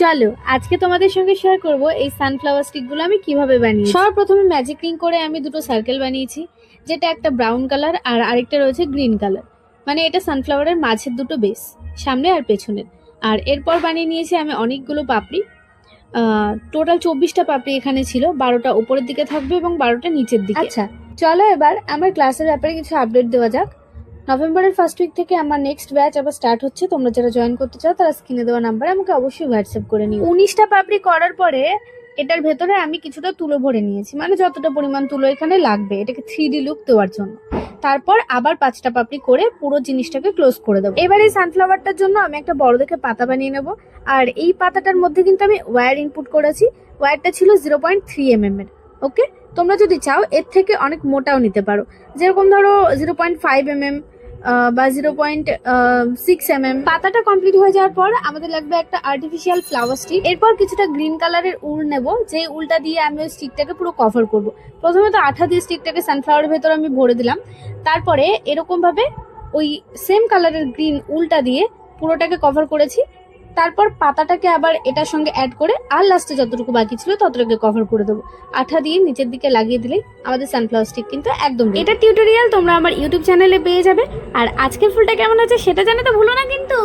চলো আজকে তোমাদের সঙ্গে শেয়ার করব এই সানফ্লাওয়ার স্টিকগুলো আমি কীভাবে বানিয়েছি। সবার প্রথমে ম্যাজিক রিং করে আমি দুটো সার্কেল বানিয়েছি যেটা একটা ব্রাউন কালার আর আরেকটা রয়েছে গ্রিন কালার মানে এটা সানফ্লাওয়ারের মাঝের দুটো বেস সামনে আর পেছনের। আর এরপর বানিয়ে নিয়েছি আমি অনেকগুলো পাপড়ি। টোটাল চব্বিশটা পাপড়ি এখানে ছিল বারোটা উপরের দিকে থাকবে এবং বারোটা নিচের দিকে। আচ্ছা চলো এবার আমার ক্লাসের ব্যাপারে কিছু আপডেট দেওয়া যাক। নভেম্বরের ফার্স্ট উইক থেকে আমার নেক্সট ব্যাচ আবার স্টার্ট হচ্ছে। তোমরা যারা জয়েন করতে চাও, তারা স্ক্রিনে দেওয়া নাম্বারে আমাকে অবশ্যই হোয়াটসঅ্যাপ করে নিও। উনিশটা পাপড়ি করার পরে এটার ভেতরে আমি কিছুটা তুলো ভরে নিয়েছি। মানে যতটা পরিমাণ তুলো এখানে লাগবে, এটাকে থ্রি ডি লুক দেওয়ার জন্য। তারপর আবার পাঁচটা পাপড়ি করে পুরো জিনিসটাকে ক্লোজ করে দেবো। এবার এই সানফ্লাওয়ারটার জন্য আমি একটা বড় দেখে পাতা বানিয়ে নেব। আর এই পাতাটার মধ্যে কিন্তু আমি ওয়্যার ইনপুট করেছি। ওয়্যারটা ছিল জিরো পয়েন্ট থ্রি এম এর ওকে তোমরা যদি চাও, এর থেকে অনেক মোটাও নিতে পারো। যেরকম ধরো zero point five M M বা zero point six M M পাতাটা কমপ্লিট হয়ে যাওয়ার পর আমাদের লাগবে একটা আর্টিফিশিয়াল ফ্লাওয়ার স্টিক এরপর কিছুটা গ্রিন কালারের উল নেব যে উলটা দিয়ে আমি ওই স্টিকটাকে পুরো কভার করব। প্রথমে তো আঠা দিয়ে স্টিকটাকে সানফ্লাওয়ারের ভেতর আমি ভরে দিলাম। তারপরে এরকমভাবে ওই সেম কালারের গ্রিন উলটা দিয়ে পুরোটাকে কভার করেছি। তারপর পাতাটাকে আবার এটার সঙ্গে অ্যাড করে আর লাস্টে যতটুকু বাকি ছিল ততটুকু কভার করে দেবো। আঠা দিয়ে নিচের দিকে লাগিয়ে দিলে আমাদের সানফ্লাওয়ার স্টিক কিন্তু একদম এটা টিউটোরিয়াল তোমরা আমার ইউটিউব চ্যানেলে পেয়ে যাবে। আর আজকের ফুলটা কেমন আছে সেটা জানে তো ভুলো না কিন্তু।